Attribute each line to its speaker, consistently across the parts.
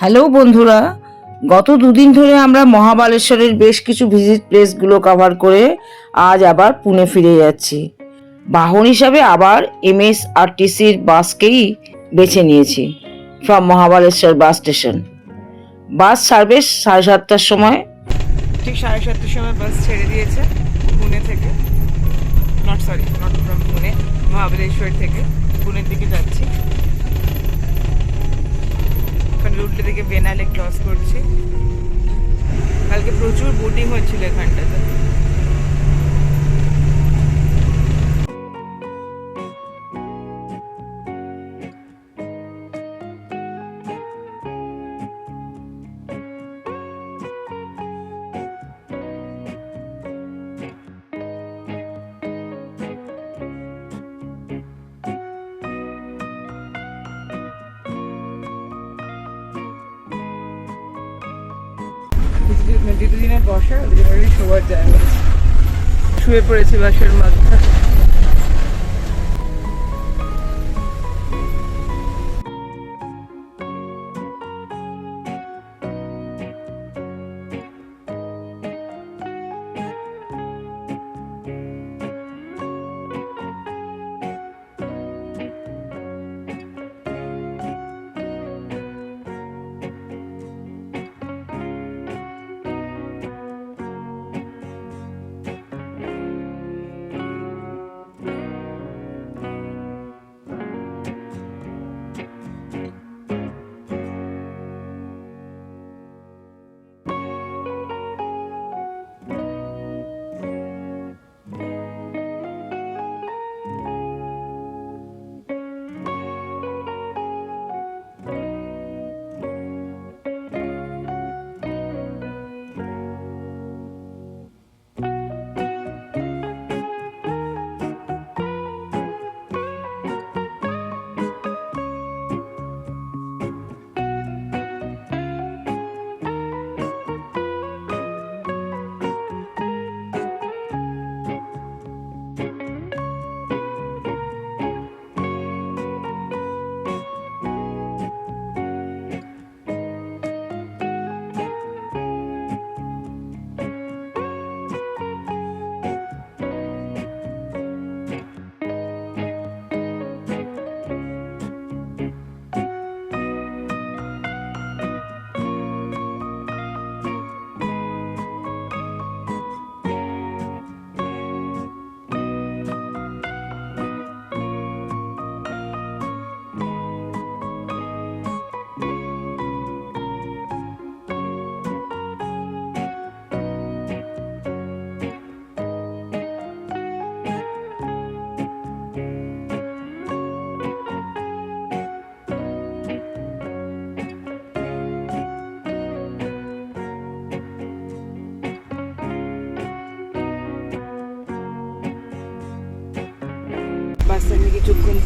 Speaker 1: Hello বন্ধুরা, গত দুদিন ধরে আমরা মহাবালেশ্বরের বেশ কিছু ভিজিট প্লেসগুলো কভার করে আজ আবার পুনে ফিরে যাচ্ছি। বাহন হিসাবে আবার এমএসআরটিসির বাসকেই বেছে নিয়েছি from Mahabaleshwar bus station bus service সাড়ে সাতটার সময়।
Speaker 2: ঠিক সাড়ে সাতটার সময় বাস ছেড়ে দিয়েছে পুনে থেকে। Not sorry not from Pune, Mahabaleshwar থেকে পুনের দিকে যাচ্ছি। থেকে বেনালে ক্রস করছি। কালকে প্রচুর বোটিং হচ্ছিল এখানটাতে। দিদিনের বসা ওদের শোয়ার জায়গা। শুয়ে পড়েছি বাসের মধ্যে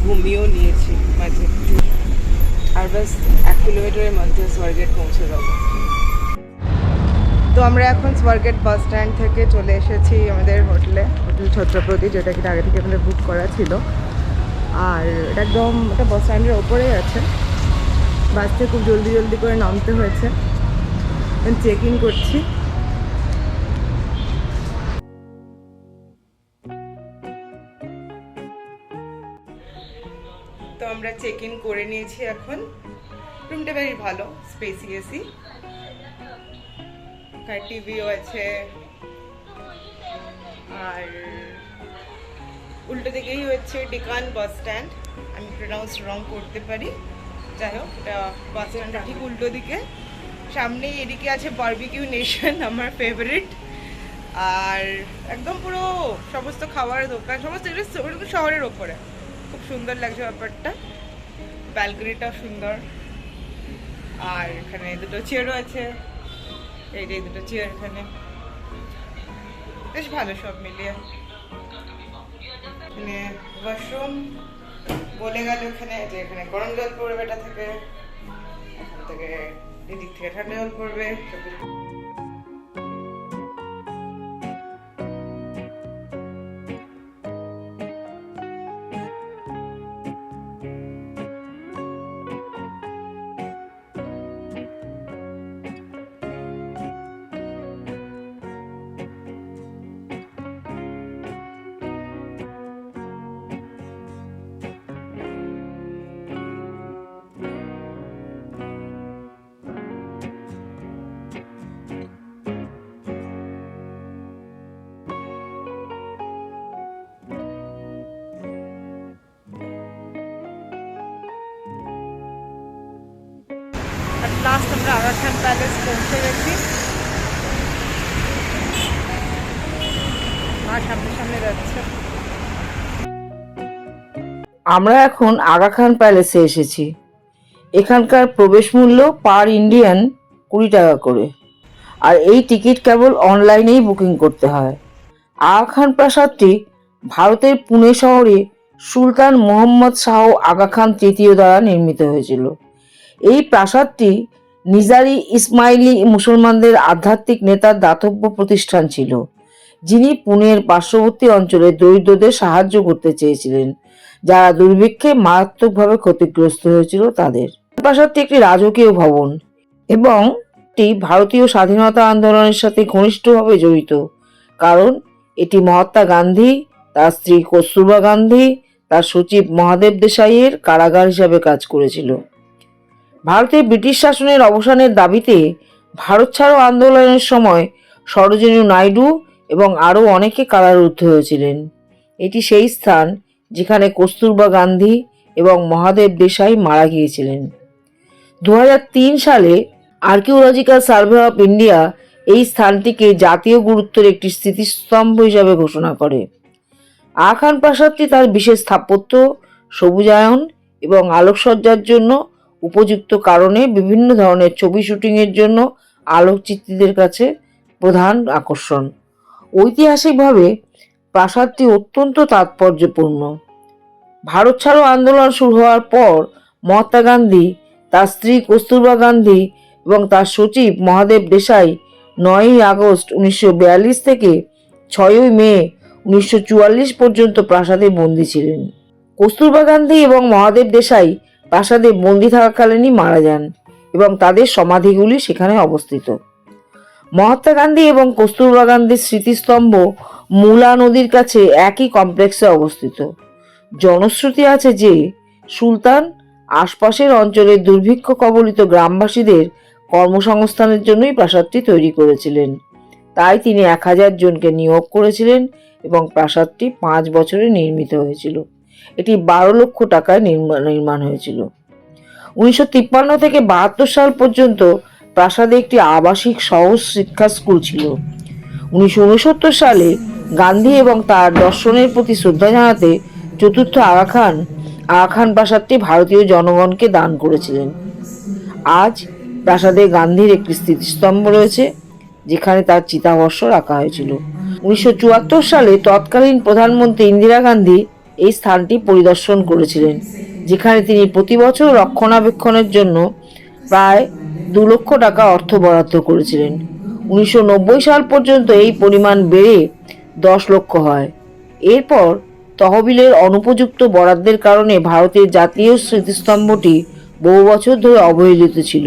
Speaker 2: ঘুমিয়েও নিয়েছি মাঝে। আর বাস এক কিলোমিটারের মধ্যে স্বর্গেট পৌঁছে যাব। তো আমরা এখন স্বর্গেট বাস স্ট্যান্ড থেকে চলে এসেছি আমাদের হোটেলে হোটেল ছত্রপতি, যেটা কিনা আগে থেকে আমাদের বুক করা ছিল। আর এটা একদম একটা বাস স্ট্যান্ডের ওপরেই আছে। বাস থেকে খুব জলদি জলদি করে নামতে হয়েছে। চেক ইন করছি। চেক ইন করে নিয়েছি এখন। রুমটা বেশ ভালো স্পেসিয়াসই আর টিভিও আছে। আর উল্টো দিকেই হচ্ছে ডিকান বাস স্ট্যান্ড আমি প্রোনাউন্স রং করতে পারি। যাই হোক বাস স্ট্যান্ডটা ঠিক উল্টো দিকে। সামনেই এদিকে আছে বারবিকিউ নেশন আমার ফেভারিট আর একদম পুরো সমস্ত খাবার দোকান, সমস্ত শহরের ওপরে। খুব সুন্দর লাগছে ব্যাপারটা। ব্যালকনিটাও সুন্দর। আর এখানে দুটো চেয়ারও আছে। এই যে দুটো চেয়ার এখানে। বেশ ভালো সব মিলিয়ে। এখানে ওয়াশরুম বলে গেল এখানে যে এখানে গরম জল পড়বে এটা থেকে। এখান থেকে এদিক থেকে ঠান্ডা জল পড়বে। লাস্ট আমরা খান প্যালেস পৌঁছে গেছি। আর সামনে সামনে যাচ্ছে।
Speaker 1: আমরা এখন আগা খান প্যালেসে এসেছি। এখানকার প্রবেশ মূল্য পার ইন্ডিয়ান কুড়ি টাকা করে। আর এই টিকিট কেবল অনলাইনেই বুকিং করতে হয়। আগা খান প্রাসাদটি ভারতের পুনে শহরে সুলতান মোহাম্মদ শাহ আগা খান তৃতীয় দ্বারা নির্মিত হয়েছিল। এই প্রাসাদটি নিজারি ইসমাইলি মুসলমানদের আধ্যাত্মিক নেতার দাতব্য প্রতিষ্ঠান ছিল, যিনি পুনের পার্শ্ববর্তী অঞ্চলে দরিদ্রদের সাহায্য করতে চেয়েছিলেন, যারা দুর্ভিক্ষে মারাত্মকভাবে ক্ষতিগ্রস্ত হয়েছিল তাদের। প্রাসাদটি একটি রাজকীয় ভবন এবং এটি ভারতীয় স্বাধীনতা আন্দোলনের সাথে ঘনিষ্ঠভাবে জড়িত, কারণ এটি মহাত্মা গান্ধী, তার স্ত্রী কস্তুরবা গান্ধী, তার সচিব মহাদেব দেশাইয়ের কারাগার হিসাবে কাজ করেছিল। ভারতের ব্রিটিশ শাসনের অবসানের দাবিতে ভারত ছাড়ো আন্দোলনের সময় সরোজিনী নাইডু এবং আরও অনেকে কারারুদ্ধ হয়েছিলেন। এটি সেই স্থান যেখানে কস্তুরবা গান্ধী এবং মহাদেব দেশাই মারা গিয়েছিলেন। দু হাজার তিন সালে আর্কিওলজিক্যাল সার্ভে অফ ইন্ডিয়া এই স্থানটিকে জাতীয় গুরুত্বের একটি স্মৃতিস্তম্ভ হিসাবে ঘোষণা করে। আখান প্রাসাদটি তার বিশেষ স্থাপত্য, সবুজায়ন এবং আলোকসজ্জার জন্য উপযুক্ত কারণে বিভিন্ন ধরনের ছবি শুটিংয়ের জন্য আলোকচিত্রীদের কাছে প্রধান আকর্ষণ। ঐতিহাসিকভাবে প্রাসাদটি অত্যন্ত তাৎপর্যপূর্ণ। ভারত ছাড়ো আন্দোলন শুরু হওয়ার পর মহাত্মা গান্ধী, তার স্ত্রী কস্তুরবা গান্ধী এবং তার সচিব মহাদেব দেশাই নয়ই আগস্ট উনিশশো বিয়াল্লিশ থেকে ছয়ই মে উনিশশো চুয়াল্লিশ পর্যন্ত প্রাসাদে বন্দী ছিলেন। কস্তুরবা গান্ধী এবং মহাদেব দেশাই প্রাসাদে বন্দি থাকাকালীনই মারা যান এবং তাদের সমাধিগুলি সেখানে অবস্থিত। মহাত্মা গান্ধী এবং কস্তুরবা গান্ধীর স্মৃতিস্তম্ভ মুলা নদীর কাছে একই কমপ্লেক্সে অবস্থিত। জনশ্রুতি আছে যে, সুলতান আশপাশের অঞ্চলের দুর্ভিক্ষ কবলিত গ্রামবাসীদের কর্মসংস্থানের জন্যই প্রাসাদটি তৈরি করেছিলেন। তাই তিনি এক হাজার জনকে নিয়োগ করেছিলেন এবং প্রাসাদটি পাঁচ বছরে নির্মিত হয়েছিল। এটি বারো লক্ষ টাকায় নির্মাণ হয়েছিল। উনিশশো তিপ্পান্ন থেকে বাহাত্তর সাল পর্যন্ত প্রাসাদে একটি আবাসিক সহজ শিক্ষা স্কুল ছিল। উনিশশো উনসত্তর সালে গান্ধী এবং তার দর্শনের প্রতি শ্রদ্ধা জানাতে চতুর্থ আগা খান আগা খান প্রাসাদটি ভারতীয় জনগণকে দান করেছিলেন। আজ প্রাসাদে গান্ধীর একটি স্মৃতিস্তম্ভ রয়েছে, যেখানে তার চিতাভস্য রাখা হয়েছিল। উনিশশো চুয়াত্তর সালে তৎকালীন প্রধানমন্ত্রী ইন্দিরা গান্ধী এই স্থানটি পরিদর্শন করেছিলেন, যেখানে তিনি প্রতি বছর রক্ষণাবেক্ষণের জন্য প্রায় দু লক্ষ টাকা অর্থ বরাদ্দ করেছিলেন। উনিশশো নব্বই সাল পর্যন্ত এই পরিমাণ বেড়ে দশ লক্ষ হয়। এরপর তহবিলের অনুপযুক্ত বরাদ্দের কারণে ভারতের জাতীয় স্মৃতিস্তম্ভটি বহু বছর ধরে অবহেলিত ছিল।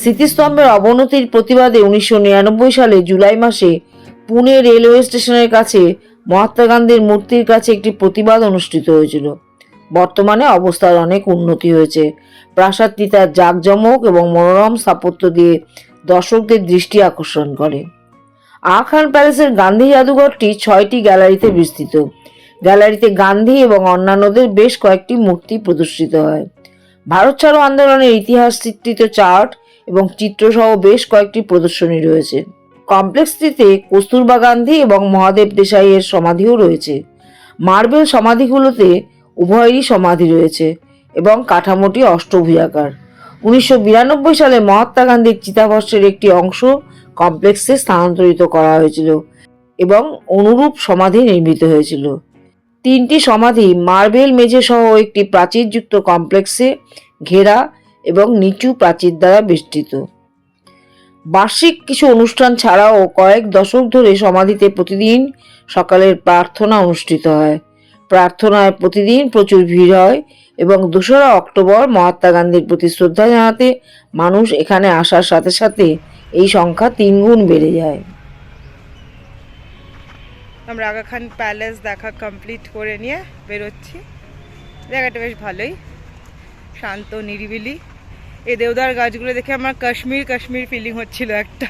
Speaker 1: স্মৃতিস্তম্ভের অবনতির প্রতিবাদে উনিশশো নিরানব্বই সালে জুলাই মাসে পুনে রেলওয়ে স্টেশনের কাছে মহাত্মা গান্ধীর মূর্তির কাছে একটি প্রতিবাদ অনুষ্ঠিত হয়েছিল। বর্তমানে অবস্থার অনেক উন্নতি হয়েছে। প্রাসাদটি তার জাঁকজমক এবং মনোরম স্থাপত্য দিয়ে দর্শকদের দৃষ্টি আকর্ষণ করে। আখান প্যালেসের গান্ধী জাদুঘরটি ছয়টি গ্যালারিতে বিস্তৃত। গ্যালারিতে গান্ধী এবং অন্যান্যদের বেশ কয়েকটি মূর্তি প্রদর্শিত হয়। ভারত ছাড়ো আন্দোলনের ইতিহাস চিত্রিত চার্ট এবং চিত্রসহ বেশ কয়েকটি প্রদর্শনী রয়েছে। কমপ্লেক্সটিতে কস্তুরবা গান্ধী এবং মহাদেব দেশাইয়ের সমাধিও রয়েছে। মার্বেল সমাধিগুলোতে উভয়েরই সমাধি রয়েছে এবং কাঠামোটি অষ্টভুজাকার। উনিশশো সালে মহাত্মা গান্ধীর চিতাভস্যের একটি অংশ কমপ্লেক্সে স্থানান্তরিত করা হয়েছিল এবং অনুরূপ সমাধি নির্মিত হয়েছিল। তিনটি সমাধি মার্বেল মেঝে সহ একটি প্রাচীরযুক্ত কমপ্লেক্সে ঘেরা এবং নিচু প্রাচীর দ্বারা বেষ্টিত। বার্ষিক কিছু অনুষ্ঠান ছাড়াও কয়েক দশক ধরে সমাধিতে প্রতিদিন সকালের প্রার্থনা অনুষ্ঠিত হয়। প্রার্থনায় প্রতিদিন প্রচুর ভিড় হয় এবং দোসরা অক্টোবর মহাত্মা গান্ধীর প্রতি শ্রদ্ধা জানাতে মানুষ এখানে আসার সাথে সাথে এই সংখ্যা তিনগুণ বেড়ে যায়।
Speaker 2: আমরা আগা খান প্যালেস দেখা কমপ্লিট করে নিয়ে বেরোচ্ছি। জায়গাটা বেশ ভালোই, শান্ত, নিরিবিলি। এই দেওদার গাছগুলো দেখে আমার কাশ্মীর কাশ্মীর ফিলিং হচ্ছিল একটা।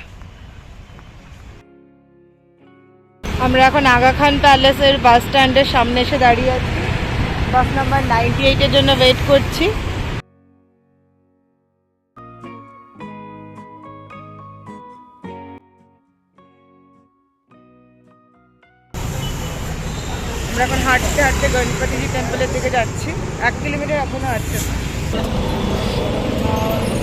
Speaker 2: আমরা এখন আগা খান প্যালেসের বাস স্ট্যান্ডের সামনে এসে দাঁড়িয়ে আছি। বাস নাম্বার নাইনটি এইটের জন্য ওয়েট করছি। আমরা এখন হাঁটতে হাঁটতে গণপতিজি টেম্পলের দিকে যাচ্ছি। এক কিলোমিটার এখনও আছে।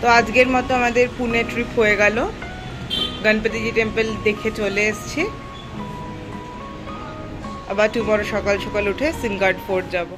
Speaker 2: তো আজকের মতো আমাদের পুনে ট্রিপ হয়ে গেল। গণপতিজি টেম্পল দেখে চলে এসছি। আবার টুমরো সকাল সকাল উঠে সিংগার্ড ফোর্ট যাব।